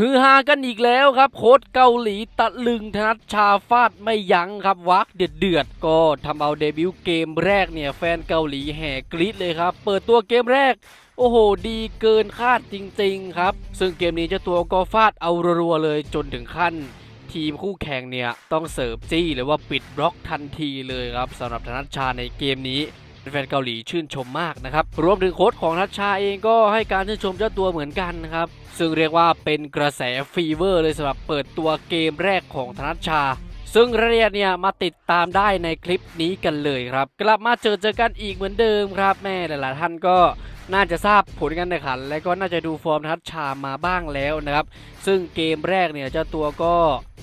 ฮือฮากันอีกแล้วครับ โค้ชเกาหลีตะลึงธนัชชาฟาดไม่ยั้งครับวักเดือดเดือดก็ทำเอาเดบิวต์เกมแรกเนี่ย แฟนเกาหลีแห่กรี๊ดเลยครับ เปิดตัวเกมแรก โอ้โห ดีเกินคาดจริง ๆ ครับ ซึ่งเกมนี้เจ้าตัวก็ฟาดเอารัวๆเลยจนถึงขั้น ทีมคู่แข่งเนี่ย ต้องเสิร์ฟจี้หรือว่าปิดบล็อกทันทีเลยครับสำหรับธนัชชาในเกมนี้ แฟนเกาหลีชื่นชมมากนะครับ รวมถึงโค้ชของทัชชาเองก็ให้การชื่นชมเจ้าตัวเหมือนกันนะครับ ซึ่งเรียกว่าเป็นกระแสฟีเวอร์เลยสำหรับเปิดตัวเกมแรกของธนัชชาซึ่งรายละเอียดเนี่ยมาติดตามได้ในคลิปนี้กันเลยครับ กลับมาเจอเจอกันอีกเหมือนเดิมครับแม่หลายๆท่านก็น่าจะทราบผลการแข่งขัน และก็น่าจะดูฟอร์มทัชชามาบ้างแล้วนะครับ ซึ่งเกมแรกเนี่ยเจ้าตัวก็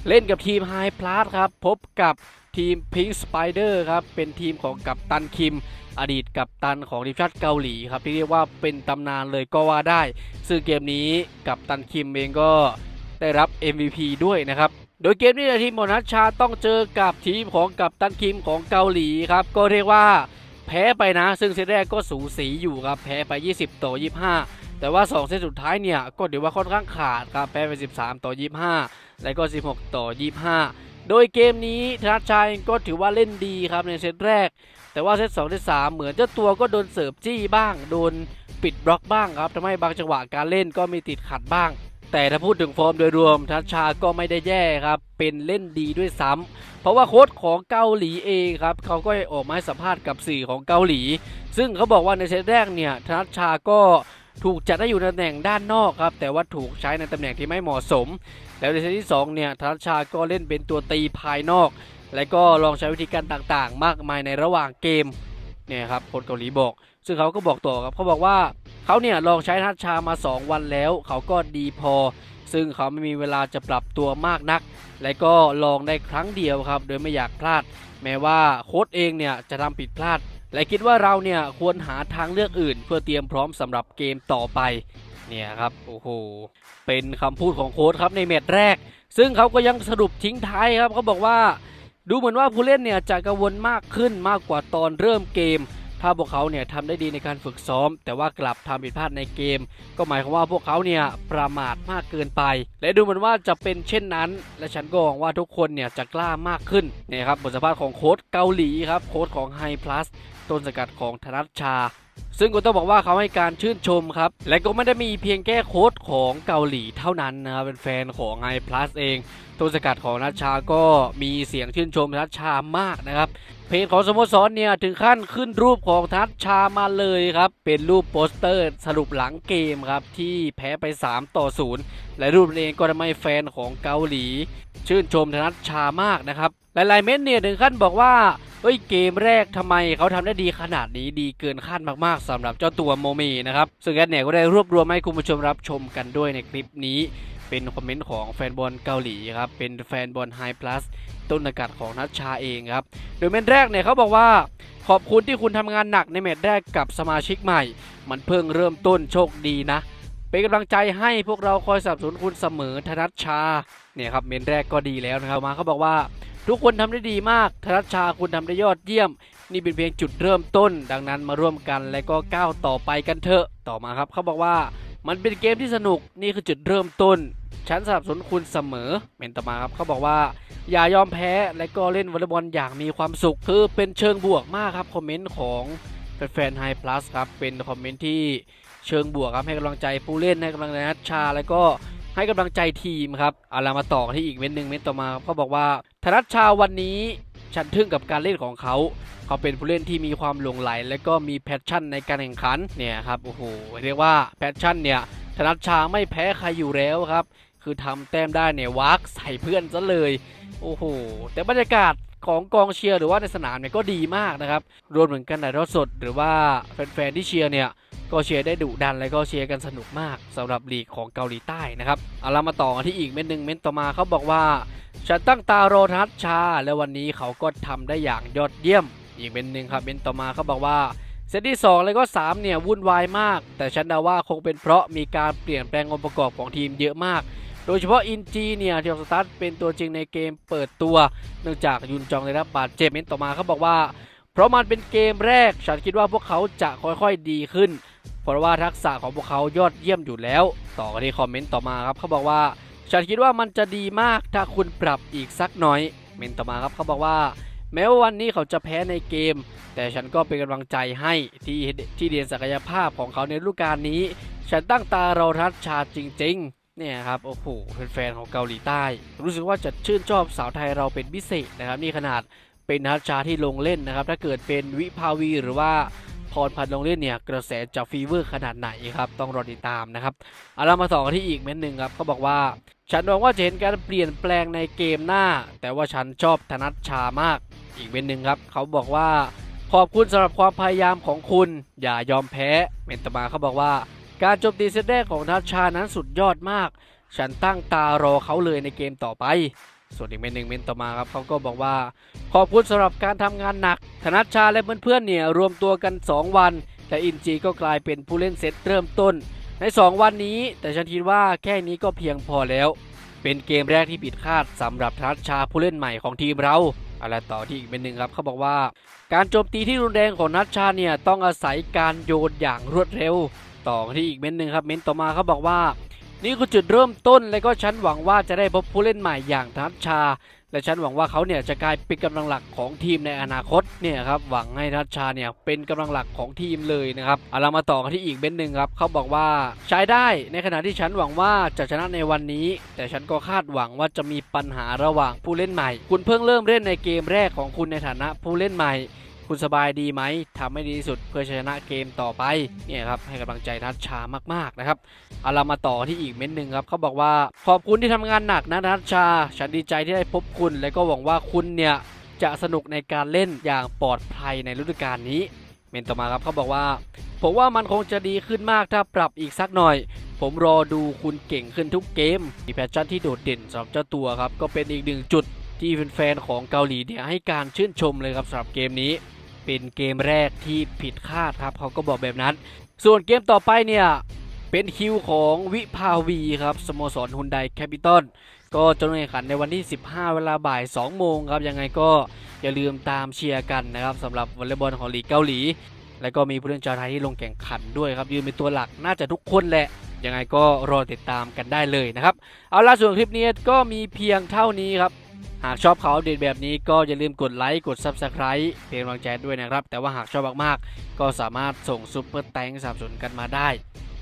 เล่นกับทีมไฮพลาสครับ พบกับทีมพิงสไปเดอร์ครับ เป็นทีมของกัปตันคิม อดีตกัปตันของทีมชาติเกาหลีครับที่เรียกว่าเป็นตำนานเลยก็ว่าได้ ซึ่งเกมนี้กัปตันคิมเองก็ได้รับ MVP ด้วยนะครับโดยเกมนี้ทีมมอนัชชาต้องเจอกับทีมของกัปตันคิมของเกาหลีครับก็เรียกว่าแพ้ไปนะ ซึ่งเซตแรกก็สูสีอยู่ครับแพ้ไป 20 ต่อ 25 แต่ว่า 2 เซตสุดท้ายเนี่ยก็เดี๋ยวว่าค่อนข้างขาดครับแพ้ไป 13 ต่อ 25 แล้วก็ 16 ต่อ 25 โดยเกมนี้ธนชัยก็ถือว่าเล่นดีครับในเซตแรก แต่ว่าเซต2เซต3เหมือนเจ้าตัวก็โดนเสิร์ฟจี้บ้าง โดนปิดบล็อกบ้างครับทำให้บางจังหวะการเล่นก็มีติดขัดบ้าง แต่ถ้าพูดถึงฟอร์มโดยรวมทัชชาก็ไม่ได้แย่ครับ เป็นเล่นดีด้วยซ้ำเพราะว่าโค้ชของเกาหลีเองครับเขาก็ออกมาให้สัมภาษณ์กับสื่อของเกาหลี ซึ่งเขาบอกว่าในเซตแรกเนี่ยทัชชาก็ ถูกจัดให้อยู่ในตำแหน่งด้านนอกครับ แต่ว่าถูกใช้ในตำแหน่งที่ไม่เหมาะสม แล้วในเซตที่สองเนี่ยทัชชาก็เล่นเป็นตัวตีภายนอก และก็ลองใช้วิธีการต่างๆ มากมายในระหว่างเกมเนี่ยครับคนเกาหลีบอก ซึ่งเขาก็บอกต่อครับเขาบอกว่าเขาเนี่ยลองใช้ทัชชามา 2 วันแล้ว เขาก็ดีพอ ซึ่งเขาไม่มีเวลาจะปรับตัวมากนัก และก็ลองได้ครั้งเดียวครับ โดยไม่อยากพลาด แม้ว่าโค้ชเองเนี่ยจะทำผิดพลาด และคิดว่าเราเนี่ยควรหาทางเลือกอื่น เพื่อเตรียมพร้อมสำหรับเกมต่อไปเนี่ยครับโอ้โหเป็นคำพูดของโค้ชครับในแมตช์แรก ซึ่งเขาก็ยังสรุปทิ้งท้ายครับเขาบอกว่าดูเหมือนว่าผู้เล่นเนี่ยจะกังวลมากขึ้นมากกว่าตอนเริ่มเกม ถ้าพวกเขาเนี่ยทำได้ดีในการฝึกซ้อม แต่ว่ากลับทำผิดพลาดในเกม ก็หมายความว่าพวกเขาเนี่ยประมาทมากเกินไป และดูเหมือนว่าจะเป็นเช่นนั้น และฉันก็หวังว่าทุกคนเนี่ยจะกล้ามากขึ้นเนี่ยครับบทสัมภาษณ์ของโค้ชเกาหลีครับโค้ชของไฮพลัสต้นสกัดของธนัชชา ซึ่งก็ต้องบอกว่าเขาให้การชื่นชมครับ และก็ไม่ได้มีเพียงแค่โค้ชของเกาหลีเท่านั้นนะครับเป็นแฟนของไฮพลัสเอง ต้นสกัดของนัชชาก็มีเสียงชื่นชมนัชชามากนะครับเพจของสโมสรเนี่ยถึงขั้นขึ้นรูปของทัชชามาเลยครับ เป็นรูปโปสเตอร์สรุปหลังเกมครับ ที่แพ้ไป 3 ต่อ 0 และรูปนี้เองก็ทำให้แฟนของเกาหลี ชื่นชมธนัชชามากนะครับ หลายๆ เม้นเนี่ยถึงขั้นบอกว่าเฮ้ยเกมแรกทำไมเขาทำได้ดีขนาดนี้ดีเกินคาดมากๆสำหรับเจ้าตัวโมเมนะครับ ซึ่งแอดเนี่ยก็ได้รวบรวมให้คุณผู้ชมรับชมกันด้วยในคลิปนี้ เป็นคอมเมนต์ของแฟนบอลเกาหลีครับ เป็นแฟนบอลไฮพลัสต้นอากาศของนัชชาเองครับ โดยเมนแรกเนี่ยเขาบอกว่าขอบคุณที่คุณทำงานหนักในเมตช์แรกกับสมาชิกใหม่ มันเพิ่งเริ่มต้นโชคดีนะเป็นกำลังใจให้พวกเราคอยสนับสนุนคุณเสมอธนัชชาเนี่ยครับเมนแรกก็ดีแล้วนะครับมาเขาบอกว่า ทุกคนทำได้ดีมากธนัชชาคุณทำได้ยอดเยี่ยม นี่เป็นเพียงจุดเริ่มต้น ดังนั้นมาร่วมกันและก็ก้าวต่อไปกันเถอะต่อมาครับ เขาบอกว่ามันเป็นเกมที่สนุกนี่คือจุดเริ่มต้นฉันสนับสนุนคุณเสมอเมนต่อมาครับเขาบอกว่า อย่ายอมแพ้และก็เล่นวอลเลย์บอลอย่างมีความสุข คือเป็นเชิงบวกมากครับคอมเมนต์ของแฟนไฮพลัสครับเป็นคอมเมนต์ที่เชิงบวกครับให้กำลังใจผู้เล่นให้กำลังใจนัชชา แล้วก็ ให้กำลังใจทีมครับเอาเรามาต่อกันที่อีกเม้นหนึ่งเม้นต่อมาเขาบอกว่าธนัชชาวันนี้ฉันทึ่งกับการเล่นของเขา เขาเป็นผู้เล่นที่มีความหลงไหล และก็มีแพชชั่นในการแข่งขันเนี่ยครับโอ้โหเรียกว่าแพชชั่นเนี่ยธนัชชาไม่แพ้ใครอยู่แล้วครับคือทำแต้มได้เนี่ยวักใส่เพื่อนซะเลยโอ้โหแต่บรรยากาศของกองเชียร์หรือว่าในสนามเนี่ยก็ดีมากนะครับรวมถึงการถ่ายทอดสด หรือว่าแฟนๆที่เชียร์เนี่ย ก็เชียร์ได้ดุดันและก็เชียร์กันสนุกมากสำหรับลีกของเกาหลีใต้นะครับเอาเรามาต่อกันที่อีกเม้นต์หนึ่งเม้นต์ต่อมาเขาบอกว่าฉันตั้งตารอทัชชา และวันนี้เขาก็ทำได้อย่างยอดเยี่ยม อีกเม้นต์หนึ่งครับเม้นต์ต่อมาเขาบอกว่าเซตที่ 2 แล้วก็ 3 เนี่ย วุ่นวายมาก แต่ฉันเดาว่าคงเป็นเพราะมีการเปลี่ยนแปลงองค์ประกอบของทีมเยอะมาก โดยเฉพาะอินจีเนี่ยที่ออกสตาร์ทเป็นตัวจริงในเกมเปิดตัว เนื่องจากยุนจองได้รับบาดเจ็บเม้นต่อมาเขาบอกว่า เพราะมันเป็นเกมแรก ฉันคิดว่าพวกเขาจะค่อยๆดีขึ้น เพราะว่าทักษะของพวกเขายอดเยี่ยมอยู่แล้ว ต่อกันที่คอมเมนต์ต่อมาครับเขาบอกว่า ฉันคิดว่ามันจะดีมากถ้าคุณปรับอีกสักหน่อยเมนต์ต่อมาครับเขาบอกว่า แม้ว่าวันนี้เขาจะแพ้ในเกม แต่ฉันก็เป็นกำลังใจให้ที่ที่เดียนศักยภาพของเขาในฤดูกาลนี้ ฉันตั้งตารอทัชชาจริง ๆเนี่ยครับโอ้โหแฟนๆของเกาหลีใต้ รู้สึกว่าจะชื่นชอบสาวไทยเราเป็นพิเศษนะครับ นี่ขนาดเป็นทัชชาที่ลงเล่นนะครับ ถ้าเกิดเป็นวิภาวีหรือว่า พรพันธ์ลงเล่นเนี่ยกระแสจะฟีเวอร์ขนาดไหนครับต้องรอติดตามนะครับเอาเรามาต่อกันที่อีกเม้นหนึ่งครับเขาบอกว่า ฉันหวังว่าจะเห็นการเปลี่ยนแปลงในเกมหน้า แต่ว่าฉันชอบธนัชชามากอีกเม้นหนึ่งครับเขาบอกว่าขอบคุณสำหรับความพยายามของคุณ อย่ายอมแพ้เมนตมาเขาบอกว่า การโจมตีเซตแรกของทัชชานั้นสุดยอดมาก ฉันตั้งตารอเขาเลยในเกมต่อไป ส่วนอีกเมนหนึ่งเมนต่อมาครับเขาก็บอกว่า ขอบคุณสำหรับการทำงานหนัก ธนัชชาและเพื่อนๆเนี่ยรวมตัวกัน 2 วันแต่อินจีก็กลายเป็นผู้เล่นเซตเริ่มต้น ใน 2 วันนี้ แต่ฉันคิดว่าแค่นี้ก็เพียงพอแล้ว เป็นเกมแรกที่ผิดคาดสำหรับธนัชชาผู้เล่นใหม่ของทีมเราอะไรต่อที่อีกเป็นหนึ่งครับเขาบอกว่า การโจมตีที่รุนแรงของนัชชาเนี่ยต้องอาศัยการโยนอย่างรวดเร็ว ต่อที่อีกเม้นหนึ่งครับเม้นต่อมาเขาบอกว่า นี่คือจุดเริ่มต้นและก็ฉันหวังว่าจะได้พบผู้เล่นใหม่อย่างนัชชา และฉันหวังว่าเขาเนี่ยจะกลายเป็นกำลังหลักของทีมในอนาคตเนี่ยครับหวังให้นัชชาเนี่ยเป็นกำลังหลักของทีมเลยนะครับเอาเรามาต่อกันที่อีกเบนหนึ่งครับเขาบอกว่าใช้ได้ในขณะที่ฉันหวังว่าจะชนะในวันนี้ แต่ฉันก็คาดหวังว่าจะมีปัญหาระหว่างผู้เล่นใหม่ คุณเพิ่งเริ่มเล่นในเกมแรกของคุณในฐานะผู้เล่นใหม่ คุณสบายดีไหมทำให้ดีที่สุดเพื่อชนะเกมต่อไปเนี่ยครับให้กำลังใจนัชชามากๆนะครับเอาเรามาต่อที่อีกเม้นหนึ่งครับเขาบอกว่าขอบคุณที่ทำงานหนักนะนัชชา ฉันดีใจที่ได้พบคุณ และก็หวังว่าคุณเนี่ยจะสนุกในการเล่นอย่างปลอดภัยในฤดูกาลนี้ เมนต่อมาครับเขาบอกว่าผมว่ามันคงจะดีขึ้นมากถ้าปรับอีกสักหน่อย ผมรอดูคุณเก่งขึ้นทุกเกม มีแพชชั่นที่โดดเด่นสำหรับเจ้าตัวครับ ก็เป็นอีกหนึ่งจุดที่แฟนๆของเกาหลีเนี่ยให้การชื่นชมเลยครับสำหรับเกมนี้ เป็นเกมแรกที่ผิดคาดครับเขาก็บอกแบบนั้น ส่วนเกมต่อไปเนี่ยเป็นคิวของวิภาวีครับสโมสรฮุนไดแคปิตอลก็จะแข่งขันในวันที่ 15 เวลาบ่าย 2 โมงครับ ยังไงก็อย่าลืมตามเชียร์กันนะครับสำหรับวอลเลย์บอลของลีกเกาหลี และก็มีผู้เล่นชาวไทยที่ลงแข่งขันด้วยครับ ยืนเป็นตัวหลักน่าจะทุกคนแหละ ยังไงก็รอติดตามกันได้เลยนะครับ เอาล่ะส่วนคลิปนี้ก็มีเพียงเท่านี้ครับ หากชอบเขาวอัปเดตแบบนี้ก็อย่าลืมกดไลค์ กด Subscribe เป็นกำลังใจด้วยนะครับ แต่ว่าหากชอบมากๆ ก็สามารถส่งซุปเปอร์แตงสนับสนุนกันมาได้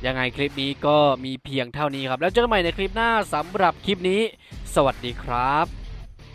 ยังไงคลิปนี้ก็มีเพียงเท่านี้ครับ แล้วเจอกันใหม่ในคลิปหน้าสำหรับคลิปนี้ สวัสดีครับ